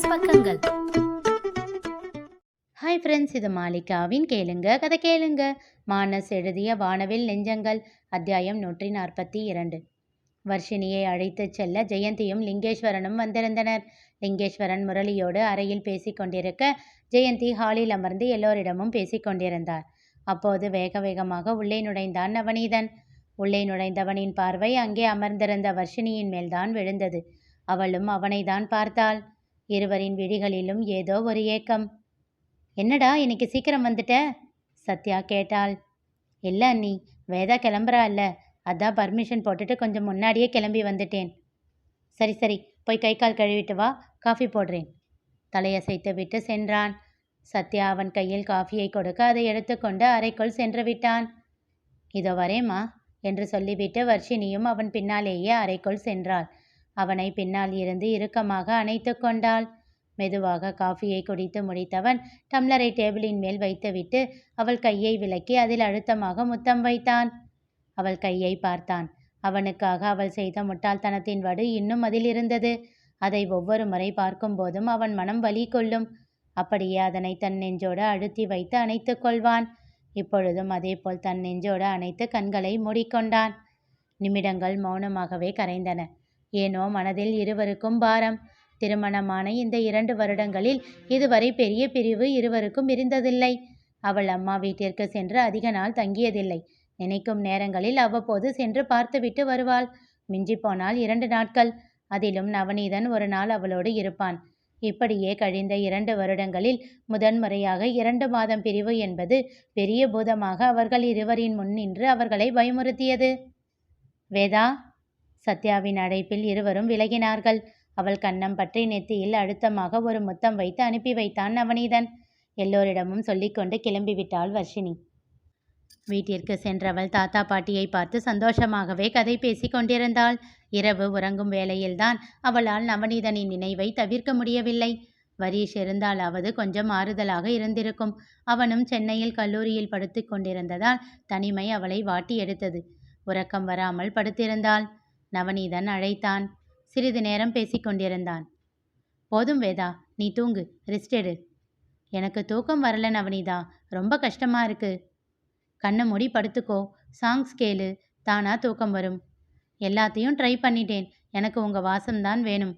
மானஸ் பக்கங்கள். Hi friends இது மாலிகாவின் கேளுங்க கதை கேளுங்க. மானஸ் எழுதிய வானவில் நெஞ்சங்கள் அத்தியாயம் நூற்றி நாற்பத்தி இரண்டு வர்ஷினியை அழைத்துச் செல்ல ஜெயந்தியும் லிங்கேஸ்வரனும் வந்திருந்தனர். லிங்கேஸ்வரன் முரளியோடு அறையில் பேசிக் கொண்டிருக்க ஜெயந்தி ஹாலில் அமர்ந்து எல்லோரிடமும் பேசிக்கொண்டிருந்தார் அப்போது வேக வேகமாக உள்ளே நுழைந்தான் நவநீதன் உள்ளே நுழைந்தவனின் பார்வை அங்கே அமர்ந்திருந்த வர்ஷினியின் மேல்தான் விழுந்தது. அவளும் அவனைதான் பார்த்தாள். இருவரின் விழிகளிலும் ஏதோ ஒரு ஏக்கம். என்னடா இன்னைக்கு சீக்கிரம் வந்துட்ட? சத்யா கேட்டாள். இல்லை அண்ணி வேதா கிளம்புறா இல்ல. அதான் பர்மிஷன் போட்டுட்டு கொஞ்சம் முன்னாடியே கிளம்பி வந்துட்டேன். சரி சரி போய் கை கால் கழுவிட்டு வா காஃபி போடுறேன். தலையசைத்து விட்டு சென்றான். சத்யா அவன் கையில் காஃபியை கொடுக்க அதை எடுத்துக்கொண்டு அறைக்குள் சென்று விட்டான். இதோ வரேம்மா என்று சொல்லிவிட்டு வர்ஷினியும் அவன் பின்னாலேயே அறைக்குள் சென்றாள். அவனை பின்னால் இருந்து இறுக்கமாக அணைத்து கொண்டாள். மெதுவாக காஃபியை குடித்து முடித்தவன் டம்ளரை டேபிளின் மேல் வைத்துவிட்டு அவள் கையை விலக்கி அதில் அழுத்தமாக முத்தம் வைத்தான். அவள் கையை பார்த்தான். அவனுக்காக அவள் செய்த முட்டாள்தனத்தின் வடு இன்னும் அதில் இருந்தது. அதை ஒவ்வொரு முறை பார்க்கும்போதும் அவன் மனம் வலி கொள்ளும். அப்படியே அதனை தன் நெஞ்சோடு அழுத்தி வைத்து அணைத்து கொள்வான். இப்பொழுதும் அதேபோல் தன் நெஞ்சோடு அணைத்து கண்களை மூடிக்கொண்டான். நிமிடங்கள் மௌனமாகவே கரைந்தன. ஏனோ மனதில் இருவருக்கும் பாரம். திருமணமான இந்த இரண்டு வருடங்களில் இதுவரை பெரிய பிரிவு இருவருக்கும் இருந்ததில்லை. அவள் அம்மா வீட்டிற்கு சென்று அதிக நாள் தங்கியதில்லை. நினைக்கும் நேரங்களில் அவ்வப்போது சென்று பார்த்துவிட்டு வருவாள். மிஞ்சி போனால் இரண்டு நாட்கள். அதிலும் நவநீதன் ஒரு நாள் அவளோடு இருப்பான். இப்படியே கழிந்த இரண்டு வருடங்களில் முதன்முறையாக இரண்டு மாதம் பிரிவு என்பது பெரிய பூதமாக அவர்கள் இருவரின் முன் நின்று அவர்களை பயமுறுத்தியது. வேதா சத்யாவின் அழைப்பில் இருவரும் விலகினார்கள். அவள் கன்னம் பற்றி நெத்தியில் அழுத்தமாக ஒரு முத்தம் வைத்து அனுப்பி வைத்தான் நவநீதன். எல்லோரிடமும் சொல்லிக்கொண்டு கிளம்பிவிட்டாள் வர்ஷினி. வீட்டிற்கு சென்றவள் தாத்தா பாட்டியை பார்த்து சந்தோஷமாகவே கதை பேசி கொண்டிருந்தாள். இரவு உறங்கும் வேளையில்தான் அவளால் நவநீதனின் நினைவை தவிர்க்க முடியவில்லை. வரீஷ் இருந்தாலாவது கொஞ்சம் ஆறுதலாக இருந்திருக்கும். அவனும் சென்னையில் கல்லூரியில் படுத்து கொண்டிருந்ததால் தனிமை அவளை வாட்டி எடுத்தது. உறக்கம் வராமல் படுத்திருந்தாள். நவநீதன் அழைத்தான். சிறிது நேரம் பேசிக்கொண்டிருந்தான் போதும் வேதா நீ தூங்கு ரெஸ்ட் எடு. எனக்கு தூக்கம் வரல நவநீதா ரொம்ப கஷ்டமா இருக்கு. கண்ணை மூடி படுத்துக்கோ சாங்ஸ் கேளு தானா தூக்கம் வரும். எல்லாத்தையும் ட்ரை பண்ணிட்டேன் எனக்கு உங்கள் வாசம்தான் வேணும்.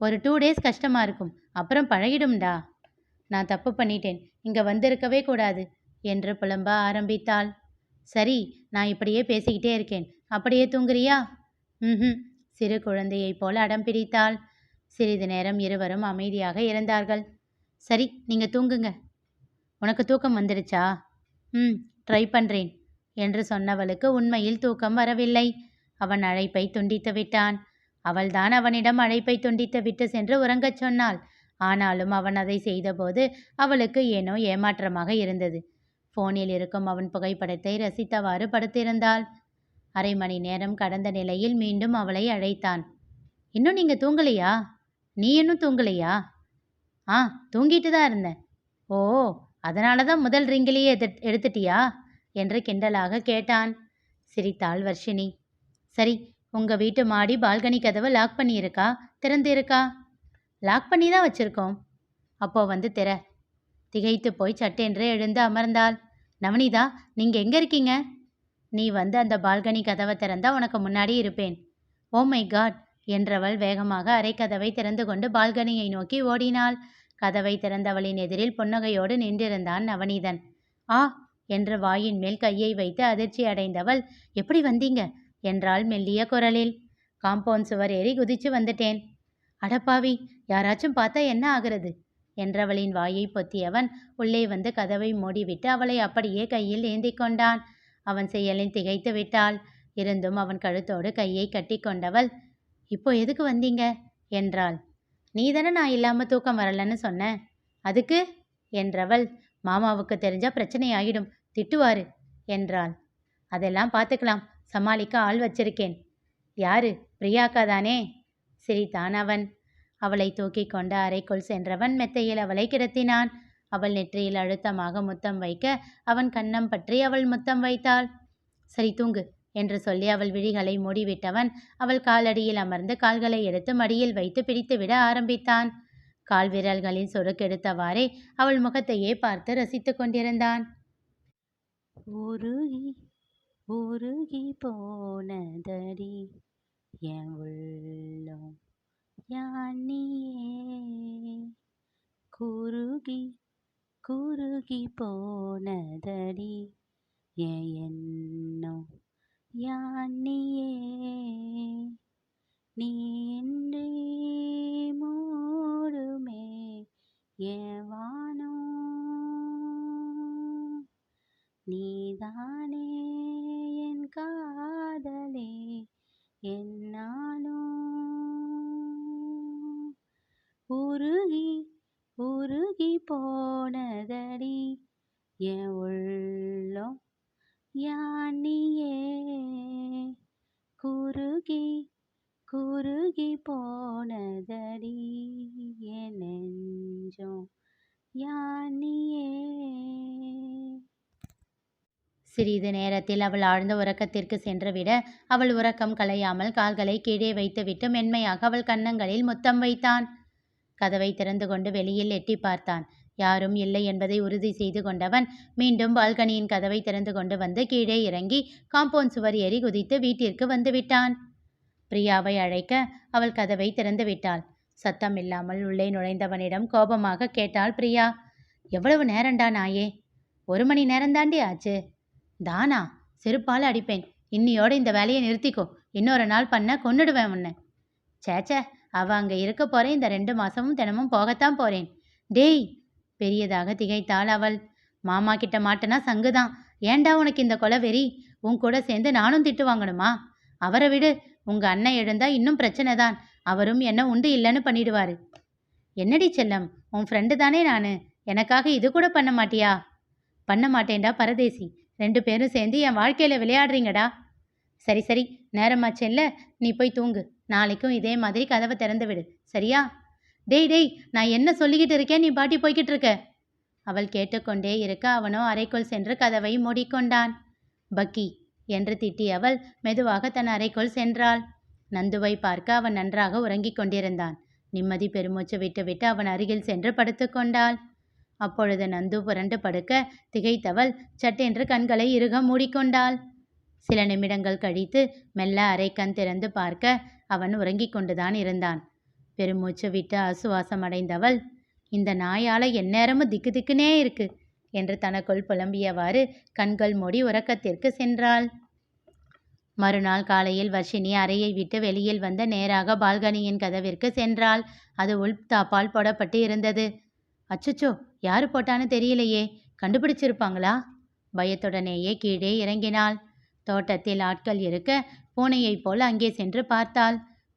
ஒரு டூ டேஸ் கஷ்டமாக இருக்கும் அப்புறம் பழகிடும்டா. நான் தப்பு பண்ணிட்டேன் இங்கே வந்திருக்கவே கூடாது என்று புலம்ப ஆரம்பித்தாள். சரி நான் இப்படியே பேசிக்கிட்டே இருக்கேன் அப்படியே தூங்குறியா? ம் சிறு குழந்தையைப் போல அடம் பிடித்தாள். சிறிது நேரம் இருவரும் அமைதியாக இருந்தார்கள். சரி நீங்கள் தூங்குங்க. உனக்கு தூக்கம் வந்துடுச்சா? ம் ட்ரை பண்ணுறேன் என்று சொன்னவளுக்கு உண்மையில் தூக்கம் வரவில்லை. அவன் அழைப்பை துண்டித்து விட்டான். அவள்தான் அவனிடம் அழைப்பை துண்டித்து விட்டு சென்று உறங்கச் சொன்னாள். ஆனாலும் அவன் அதை செய்தபோது அவளுக்கு ஏனோ ஏமாற்றமாக இருந்தது. போனில் இருக்கும் அவன் புகைப்படத்தை ரசித்தவாறு படுத்திருந்தாள். அரை மணி நேரம் கடந்த நிலையில் மீண்டும் அவளை அழைத்தான். இன்னும் நீங்கள் தூங்கலையா? நீ இன்னும் தூங்கலையா? ஆ தூங்கிட்டு தான் இருந்தேன். ஓ அதனால தான் முதல் ரிங்கிலேயே எது எடுத்துட்டியா? என்று கிண்டலாக கேட்டான் சிரித்தாள் வர்ஷினி. சரி உங்கள் வீட்டு மாடி பால்கனி கதவை லாக் பண்ணியிருக்கா? திறந்து இருக்கா லாக் பண்ணி தான் வச்சுருக்கோம். அப்போ வந்து திற. திகைத்து போய் சட்டென்று எழுந்து அமர்ந்தாள். நவனிதா நீங்கள் எங்கே இருக்கீங்க? நீ வந்து அந்த பால்கனி கதவை திறந்தா உனக்கு முன்னாடி இருப்பேன். Oh my God! என்றவள் வேகமாக அரை கதவை திறந்து கொண்டு பால்கனியை நோக்கி ஓடினாள். கதவை திறந்தவளின் எதிரில் புன்னகையோடு நின்றிருந்தான் நவநீதன். ஆ! என்று வாயின் மேல் கையை வைத்து அதிர்ச்சி அடைந்தவள் எப்படி வந்தீங்க? என்றாள் மெல்லிய குரலில். காம்பவுண்ட் சுவர் ஏறி குதிச்சு வந்துட்டேன். அடப்பாவி யாராச்சும் பார்த்தா என்ன ஆகிறது? என்றவளின் வாயை பொத்தியவன் உள்ளே வந்து கதவை மூடிவிட்டு அவளை அப்படியே கையில் ஏந்தி கொண்டான். அவன் செயலில் திகைத்து விட்டாள். இருந்தும் அவன் கழுத்தோடு கையை கட்டி கொண்டவள் இப்போ எதுக்கு வந்தீங்க? என்றாள். நீ தானே நான் இல்லாமல் தூக்கம் வரலன்னு சொன்ன. அதுக்கு? என்றவள். மாமாவுக்கு தெரிஞ்சா பிரச்சனை ஆகிடும் திட்டுவாரு என்றாள். அதெல்லாம் பார்த்துக்கலாம். சமாளிக்க ஆள் வச்சிருக்கேன். யாரு? பிரியாக்கா தானே? சிரித்தான் அவன். அவளை தூக்கி கொண்டு அறைக்குள் சென்றவன் மெத்தையில் அவளை கிடத்தினான். அவள் நெற்றியில் அழுத்தமாக முத்தம் வைக்க அவன் கன்னம் பற்றி அவள் முத்தம் வைத்தாள். சரி தூங்கு என்று சொல்லி அவள் விழிகளை மூடிவிட்டவன் அவள் காலடியில் அமர்ந்து கால்களை எடுத்து மடியில் வைத்து பிடித்துவிட ஆரம்பித்தான். கால் விரல்களின் சொருக்கெடுத்தவாறே அவள் முகத்தையே பார்த்து ரசித்துக் கொண்டிருந்தான். உருகி உருகி போனதடி என் உள்ளம் யானியே குருகி குறுகி போனதடி. என் யானியே நீ மூடுமே. ஏவானோ நீதானே என் காதலே. என்னாலும் உருகி உருகி போனதடி என் உள்ளம் யானியே. குருகி குருகி போனதடி என் நெஞ்சம் யானியே. சிறிது நேரத்தில் அவள் ஆழ்ந்த உறக்கத்திற்கு சென்றுவிட அவள் உறக்கம் கலையாமல் கால்களை கீழே வைத்துவிட்டு மென்மையாக அவள் கன்னங்களில் முத்தம் வைத்தான். கதவை திறந்து கொண்டு வெளியில் எட்டி பார்த்தான். யாரும் இல்லை என்பதை உறுதி செய்து கொண்டவன் மீண்டும் பால்கனியின் கதவை திறந்து கொண்டு வந்து கீழே இறங்கி காம்பவுண்ட் சுவர் ஏறி குதித்து வீட்டிற்கு வந்துவிட்டான் பிரியாவை அழைக்க அவள் கதவை திறந்து விட்டாள். சத்தம் இல்லாமல் உள்ளே நுழைந்தவனிடம் கோபமாக கேட்டாள் பிரியா எவ்வளவு நேரண்டா நாயே? ஒரு மணி நேரம்தாண்டி ஆச்சு. தானா? செருப்பால் அடிப்பேன். இன்னியோட இந்த வேலையை நிறுத்திக்கோ. இன்னொரு நாள் பண்ண கொன்னுடுவேன் உன்னை. சேச்சே அவ அங்கே இருக்க போறேன். இந்த ரெண்டு மாசமும் தினமும் போகத்தான் போறேன். டேய் பெரியதாக திகைத்தாள் அவள். மாமா கிட்ட மாட்டனா சங்குதான். ஏண்டா உனக்கு இந்த கொலை வெறி? உன் கூட சேர்ந்து நானும் திட்டு வாங்கணுமா? அவரை விடு. உங்க அண்ணன் எழுந்தா இன்னும் பிரச்சனை தான் அவரும் என்ன உண்டு இல்லைன்னு பண்ணிடுவாரு. என்னடி செல்லம் உன் ஃப்ரெண்டு தானே நான். எனக்காக இது கூட பண்ண மாட்டியா? பண்ண மாட்டேன்டா பரதேசி. ரெண்டு பேரும் சேர்ந்து என் வாழ்க்கையில் விளையாடுறீங்கடா. சரி சரி. நேரமாச்சேல்ல நீ போய் தூங்கு. நாளைக்கும் இதே மாதிரி கதவை திறந்து விடு. சரியா? டேய் டேய் நான் என்ன சொல்லிக்கிட்டு இருக்கேன்? நீ பாட்டி போய்கிட்டு இருக்க. அவள் கேட்டுக்கொண்டே இருக்க அவனோ அறைக்குள் சென்று கதவை மூடிக்கொண்டான். பக்கி என்று திட்டி அவள் மெதுவாக தன் அறைக்குள் சென்றாள். நந்துவை பார்க்க அவன் நன்றாக உறங்கிக் கொண்டிருந்தான். நிம்மதி பெருமூச்சு விட்டுவிட்டு அவன் அருகில் சென்று படுத்துக்கொண்டாள் அப்பொழுது நந்து புரண்டு படுக்க திகைத்தவள் சட்டென்று கண்களை இறுக மூடிக்கொண்டாள். சில நிமிடங்கள் கழித்து மெல்ல அரைக்கண் திறந்து பார்க்க அவன் உறங்கிக் கொண்டுதான் இருந்தான். பெருமூச்சு விட்டு ஆசுவாசம் அடைந்தவள் இந்த நாயால எந்நேரமும் திக்கு திக்குனே இருக்கு என்று தனக்குள் புலம்பியவாறு கண்கள் மூடி உறக்கத்திற்கு சென்றாள். மறுநாள் காலையில் வர்ஷினி அறையை விட்டு வெளியில் வந்த நேராக பால்கனியின் கதவிற்கு சென்றாள். அது உள் தாப்பால் போடப்பட்டு இருந்தது. அச்சச்சோ யாரு போட்டான்னு தெரியலையே கண்டுபிடிச்சிருப்பாங்களா? பயத்துடனேயே கீழே இறங்கினாள். தோட்டத்தில் ஆட்கள் இருக்க பூனையைப் போல் அங்கே சென்று பார்த்தாள்.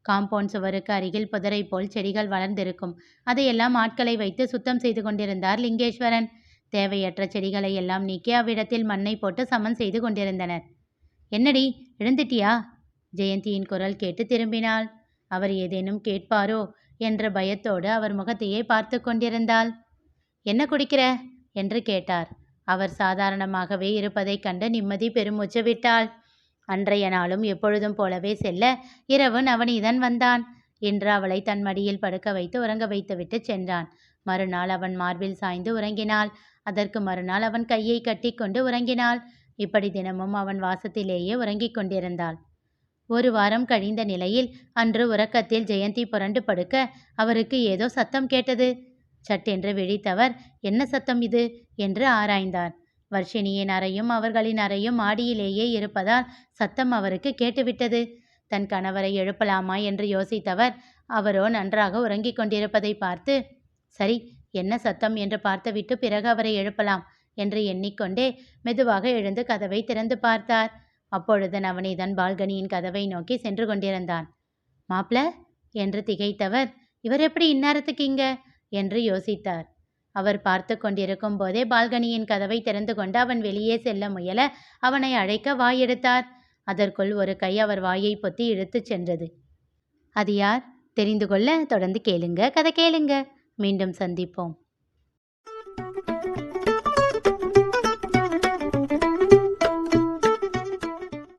காம்பவுண்ட் சுவருக்கு அருகில் புதரை போல் செடிகள் வளர்ந்திருக்கும். அதையெல்லாம் ஆட்களை வைத்து சுத்தம் செய்து கொண்டிருந்தார் லிங்கேஸ்வரன். தேவையற்ற செடிகளை எல்லாம் நீக்கி அவ்விடத்தில் மண்ணை போட்டு சமன் செய்து கொண்டிருந்தனர். என்னடி எழுந்துட்டியா? ஜெயந்தியின் குரல் கேட்டு திரும்பினாள். அவர் ஏதேனும் கேட்பாரோ? என்ற பயத்தோடு அவர் முகத்தையே பார்த்து கொண்டிருந்தாள். என்ன குடிக்கிற? என்று கேட்டார். அவர் சாதாரணமாகவே இருப்பதைக் கண்டு நிம்மதி பெருமூச்சு விட்டாள். அன்றைய நாளும் எப்பொழுதும் போலவே செல்ல இரவு நவநீதன் வந்தான் என்று அவளை தன் மடியில் படுக்க வைத்து உறங்க வைத்துவிட்டு சென்றான். மறுநாள் அவன் மார்பில் சாய்ந்து உறங்கினாள். அதற்கு மறுநாள் அவன் கையை கட்டி கொண்டு உறங்கினாள். இப்படி தினமும் அவன் வாசத்திலேயே உறங்கிக் கொண்டிருந்தாள். ஒரு வாரம் கழிந்த நிலையில் அன்று உறக்கத்தில் ஜெயந்தி புரண்டு படுக்க அவருக்கு ஏதோ சத்தம் கேட்டது. சட்டென்று விழித்தவர் என்ன சத்தம் இது? என்று ஆராய்ந்தார். வர்ஷினியின் அறையும் அவர்களின் அறையும் மாடியிலேயே இருப்பதால் சத்தம் அவருக்கு கேட்டுவிட்டது. தன் கணவரை எழுப்பலாமா என்று யோசித்தவர் அவரோ நன்றாக உறங்கிக் கொண்டிருப்பதை பார்த்து சரி என்ன சத்தம் என்று பார்த்துவிட்டு பிறகு அவரை எழுப்பலாம் என்று எண்ணிக்கொண்டே மெதுவாக எழுந்து கதவை திறந்து பார்த்தார். அப்பொழுது நவநீதன் பால்கனியின் கதவை நோக்கி சென்று கொண்டிருந்தான். மாப்ள என்று திகைத்தவர் இவர் எப்படி இந்நேரத்துக்கு இங்க? என்று யோசித்தார். அவர் பார்த்து கொண்டிருக்கும் போதே பால்கனியின் கதவை திறந்து கொண்டு அவன் வெளியே செல்ல முயல அவனை அழைக்க வாயெடுத்தார் அதற்குள் ஒரு கை அவர் வாயை பொத்தி இழுத்துச் சென்றது. அது யார்? தெரிந்து கொள்ள தொடர்ந்து கேளுங்க. கதை கேளுங்க. மீண்டும் சந்திப்போம்.